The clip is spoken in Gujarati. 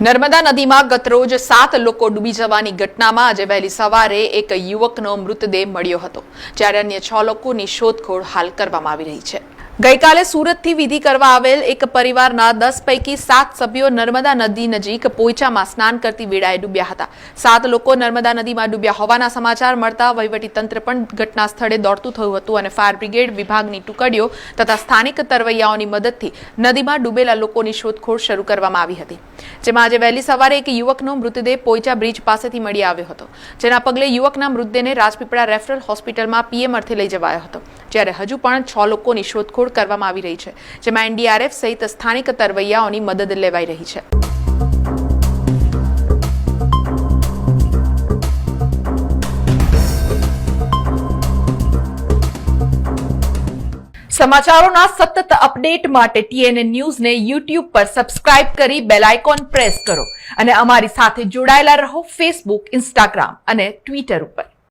નર્મદા નદીમાં ગતરોજ સાત લોકો ડૂબી જવાની ઘટનામાં આજે વહેલી સવારે એક યુવકનો મૃતદેહ મળ્યો હતો, જ્યારે અન્ય છ લોકોની શોધખોળ હાલ કરવામાં આવી રહી છે. ગઈકાલે સુરતથી વિધિ કરવા આવેલ એક પરિવારના દસ પૈકી સાત સભ્યો નર્મદા નદી નજીક પોઈચામાં સ્નાન કરતી વેળાએ ડૂબ્યા હતા. સાત લોકો નર્મદા નદીમાં ડૂબ્યા હોવાના સમાચાર મળતા તંત્ર પણ ઘટના સ્થળે દોડતું થયું હતું અને ફાયર બ્રિગેડ વિભાગની ટુકડીઓ તથા સ્થાનિક તરવૈયાઓની મદદથી નદીમાં ડૂબેલા લોકોની શોધખોળ શરૂ કરવામાં આવી હતી. જેમાં આજે વહેલી સવારે એક યુવકનો મૃતદેહ પોઈચા બ્રિજ પાસેથી મળી આવ્યો હતો. જેના પગલે યુવકના મૃતદેહને રાજપીપળા રેફરલ હોસ્પિટલમાં પીએમ લઈ જવાયો હતો. જ્યારે હજુ પણ છ લોકોની શોધખોળ કરવામાં આવી રહી છે, જેમાં એનડીઆરએફ સહિત સ્થાનિક તરવૈયાઓની મદદ લેવાઈ રહી છે. સમાચારોના સતત અપડેટ માટે ટીએનએ ન્યૂઝને યુટ્યુબ પર સબસ્ક્રાઇબ કરી બેલ આઇકોન પ્રેસ કરો અને અમારી સાથે જોડાયેલા રહો ફેસબુક, ઇન્સ્ટાગ્રામ અને ટ્વિટર ઉપર.